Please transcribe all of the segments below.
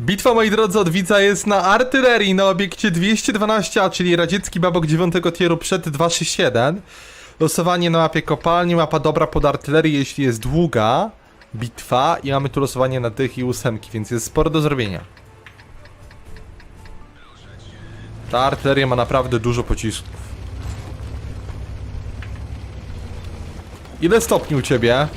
Bitwa, moi drodzy, od widza jest na artylerii na obiekcie 212A, czyli radziecki babok 9 tieru przed 261. Losowanie na mapie kopalni, mapa dobra pod artylerię, jeśli jest długa bitwa i mamy tu losowanie na tych i ósemki, więc jest sporo do zrobienia. Ta artyleria ma naprawdę dużo pocisków. Ile stopni u ciebie?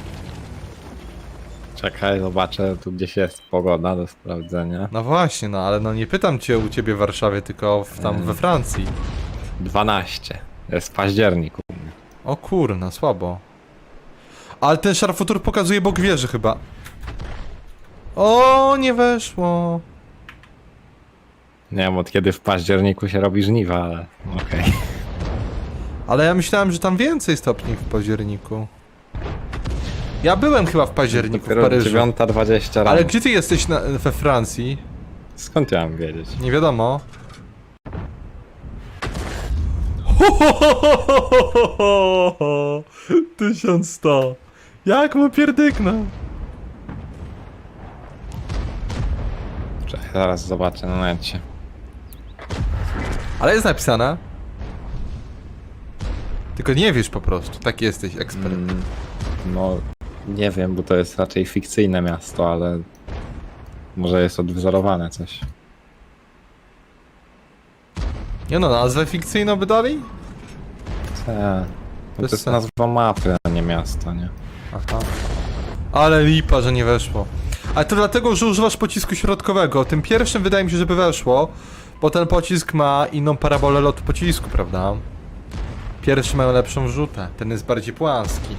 Czekaj, zobaczę, tu gdzieś jest pogoda do sprawdzenia. No właśnie, no ale no nie pytam cię u ciebie w Warszawie, tylko w, tam we Francji. 12. Jest październik u mnie. O kurna, słabo. Ale ten szarfutur pokazuje bok wieży chyba. O, nie weszło. Nie wiem od kiedy w październiku się robi żniwa, ale okej. Ale ja myślałem, że tam więcej stopni w październiku. Ja byłem chyba w październiku w Dopiero Paryżu. 9.20 rano. Ale gdzie ty jesteś na, we Francji? Skąd ja mam wiedzieć? Nie wiadomo. Ho, ho, ho, ho, ho, ho, ho, ho. 1100. Jak mu pierdyknął? Czekaj, zaraz zobaczę na necie. Ale jest napisane. Tylko nie wiesz po prostu, taki jesteś ekspert. Mm, no, nie wiem, bo to jest raczej fikcyjne miasto, ale może jest odwzorowane coś. Nie no, nazwę fikcyjną by dali? Te, to Bez jest sensu. nazwa mapy, a nie miasta, nie? Aha. Ale lipa, że nie weszło. Ale to dlatego, że używasz pocisku środkowego. Tym pierwszym wydaje mi się, żeby weszło, bo ten pocisk ma inną parabolę lotu pocisku, prawda? Pierwszy ma lepszą wrzutę, ten jest bardziej płaski.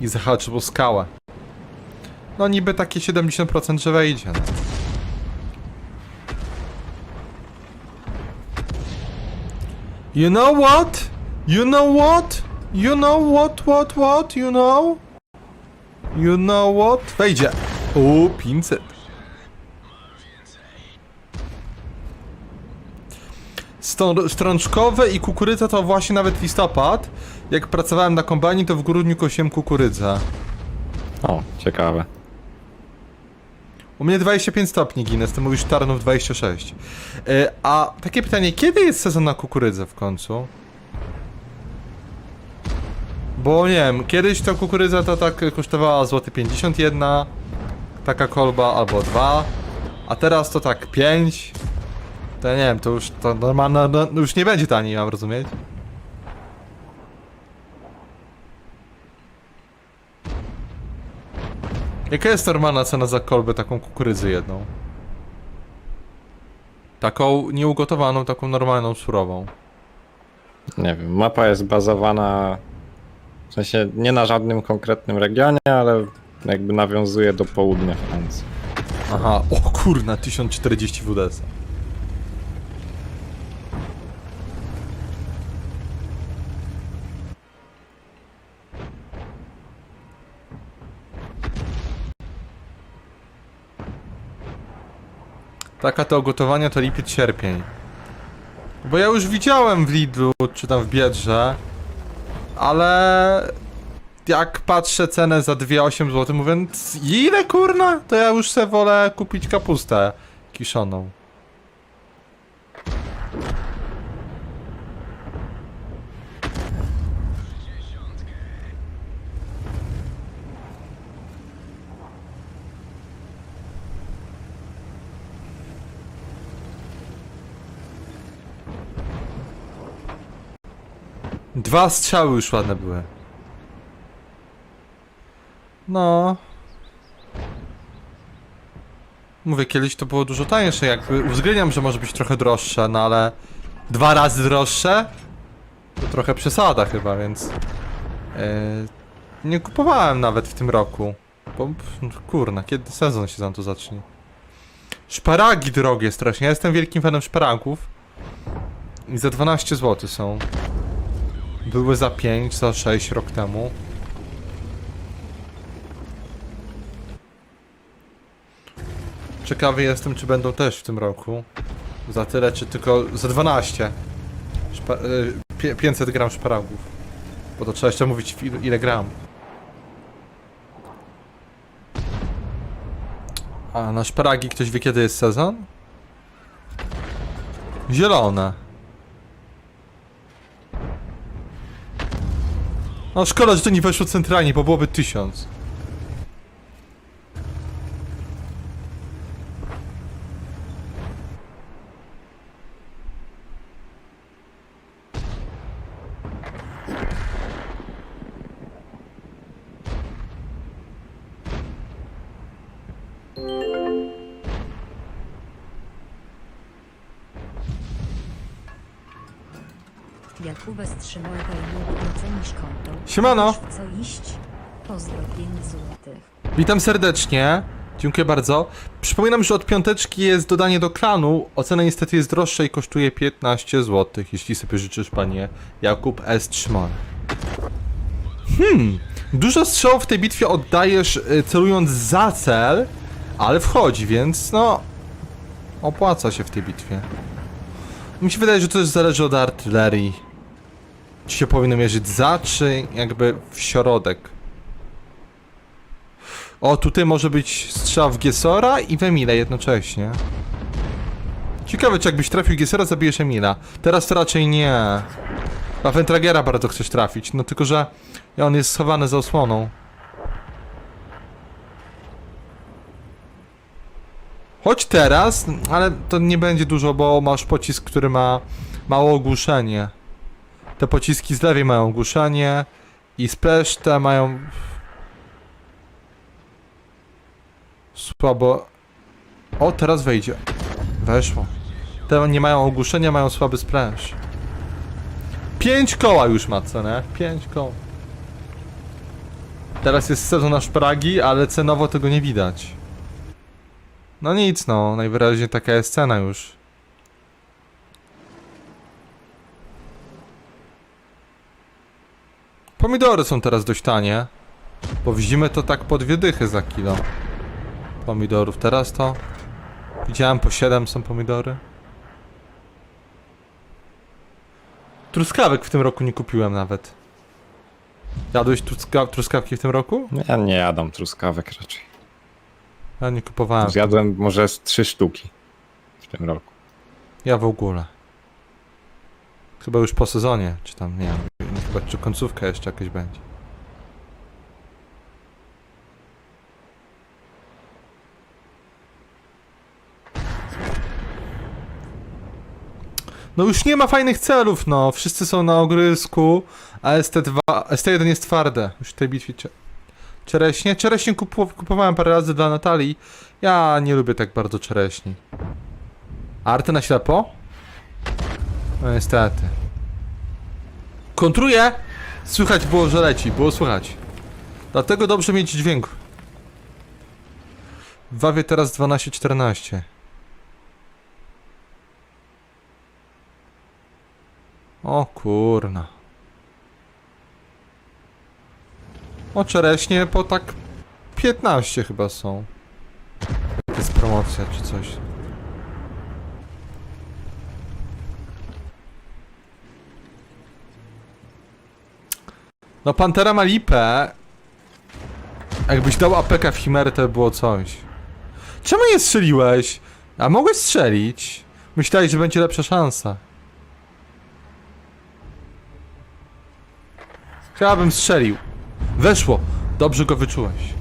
I zahaczył o skałę. No niby takie 70% że wejdzie. No. You know what? You know what? You know what, what, what? You know? You know what? Wejdzie. U, 500. Strączkowe i kukurydza to właśnie nawet listopad. Jak pracowałem na kombajnie, to w grudniu kosiłem kukurydzę. O, ciekawe. U mnie 25 stopni Guinness, ty mówisz Tarnów 26. E, a takie pytanie, kiedy jest sezon na kukurydzę w końcu? Bo nie wiem, kiedyś to kukurydza to tak kosztowała złoty 51, taka kolba albo 2, a teraz to tak 5. To ja nie wiem, to już to normalne, no, już nie będzie taniej, mam rozumieć. Jaka jest normalna cena za kolbę taką kukurydzy jedną? Taką nieugotowaną, taką normalną, surową. Nie wiem, mapa jest bazowana w sensie nie na żadnym konkretnym regionie, ale jakby nawiązuje do południa Francji. Aha, o kurna, 1040 WDS. Taka to gotowania to lipiec, sierpień. Bo ja już widziałem w Lidlu, czy tam w Biedrze, ale jak patrzę cenę za 2,8 zł, mówiąc ile kurna, to ja już se wolę kupić kapustę kiszoną. Dwa strzały już ładne były. No. Mówię, kiedyś to było dużo tańsze, jakby uwzględniam, że może być trochę droższe, no ale dwa razy droższe? To trochę przesada chyba, więc yy, nie kupowałem nawet w tym roku. Bo pff, kurna, kiedy sezon się za to zacznie? Szparagi drogie strasznie, ja jestem wielkim fanem szparagów. I za 12 zł są. Były za 5, za 6 rok temu. Ciekawy jestem, czy będą też w tym roku. Za tyle, czy tylko za 12. Szpa y, pie- 500 gram szparagów. Bo to trzeba jeszcze mówić ile gram. A na szparagi ktoś wie kiedy jest sezon? Zielone. No szkoda, że to nie weszło centralnie, bo byłoby tysiąc. Jakubę Strzymałka i mógł docenisz konto. Siemano. W co iść? Pozdro 5 złotych. Witam serdecznie. Dziękuję bardzo. Przypominam, że od piąteczki jest dodanie do klanu. Ocena niestety jest droższa i kosztuje 15 zł, jeśli sobie życzysz, panie Jakub S. Trzymon. Hmm. Dużo strzałów w tej bitwie oddajesz y, celując za cel, ale wchodzi, więc no... Opłaca się w tej bitwie. Mi się wydaje, że to też zależy od artylerii. Czy się powinno mierzyć za, czy jakby w środek. O, tutaj może być strzał w Giesora i w Emila jednocześnie. Ciekawe, czy jakbyś trafił Giesora, zabijesz Emila. Teraz to raczej nie. A Ventragera bardzo chcesz trafić, no tylko, że on jest schowany za osłoną. Chodź teraz, ale to nie będzie dużo, bo masz pocisk, który ma mało ogłuszenie. Te pociski z lewej mają ogłuszenie i splash te mają Słabo. O, teraz wejdzie. Weszło. Te nie mają ogłuszenia, mają słaby splash. Pięć koła już ma cenę. Pięć koła. Teraz jest sezon na szpragi, ale cenowo tego nie widać. No nic no, najwyraźniej taka jest cena już. Pomidory są teraz dość tanie. Bo w zimę to tak po dwie dychy za kilo pomidorów. Teraz to widziałem po 7 są pomidory. Truskawek w tym roku nie kupiłem nawet. Jadłeś truska truskawki w tym roku? Ja nie jadam truskawek raczej. Ja nie kupowałem. Zjadłem może z trzy sztuki w tym roku. Ja w ogóle. Chyba już po sezonie, czy tam, nie wiem, chyba czy końcówka jeszcze jakaś będzie. No już nie ma fajnych celów, no. Wszyscy są na ogrysku, a ST2, ST1 jest twarde. Już w tej bitwie cie... Czereśnie? Czereśnie kupu, kupowałem parę razy dla Natalii. Ja nie lubię tak bardzo czereśni. Arty na ślepo? No niestety. Kontruję! Słychać było, że leci, było słychać. Dlatego dobrze mieć dźwięk. Wawie teraz 12-14. O kurna. O czereśnie po tak 15 chyba są. To jest promocja czy coś. No Pantera ma lipę. Jakbyś dał APK w Chimerę, to by było coś. Czemu nie strzeliłeś? A mogłeś strzelić. Myślałeś, że będzie lepsza szansa. Chciałabym strzelił. Weszło. Dobrze go wyczułeś.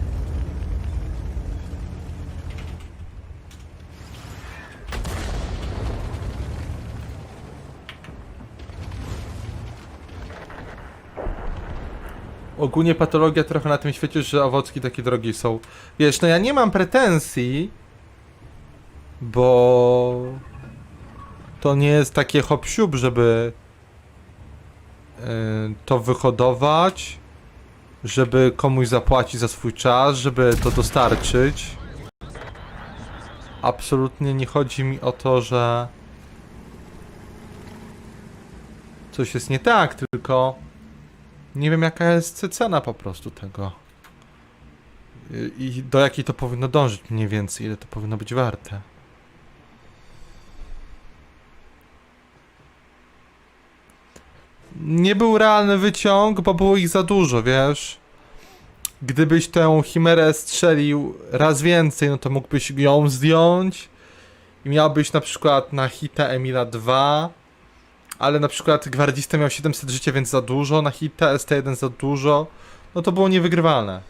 Ogólnie patologia trochę na tym świecie, że owocki takie drogie są. Wiesz, no ja nie mam pretensji, bo to nie jest takie hop żeby y, to wyhodować, żeby komuś zapłacić za swój czas, żeby to dostarczyć. Absolutnie nie chodzi mi o to, że coś jest nie tak, tylko nie wiem jaka jest cena po prostu tego. I- do jakiej to powinno dążyć mniej więcej, ile to powinno być warte. Nie był realny wyciąg, bo było ich za dużo, wiesz? gdybyś tę chimerę strzelił raz więcej, no to mógłbyś ją zdjąć i miałbyś na przykład na hita Emila 2, ale na przykład gwardzista miał 700 życia, więc za dużo, na hita ST1 za dużo, no to było niewygrywalne.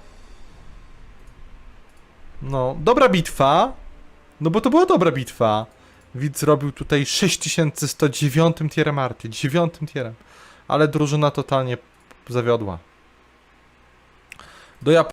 No, dobra bitwa, no bo to była dobra bitwa. Widz zrobił tutaj 6109 tierem arty, 9 tierem, ale drużyna totalnie zawiodła. Do Jap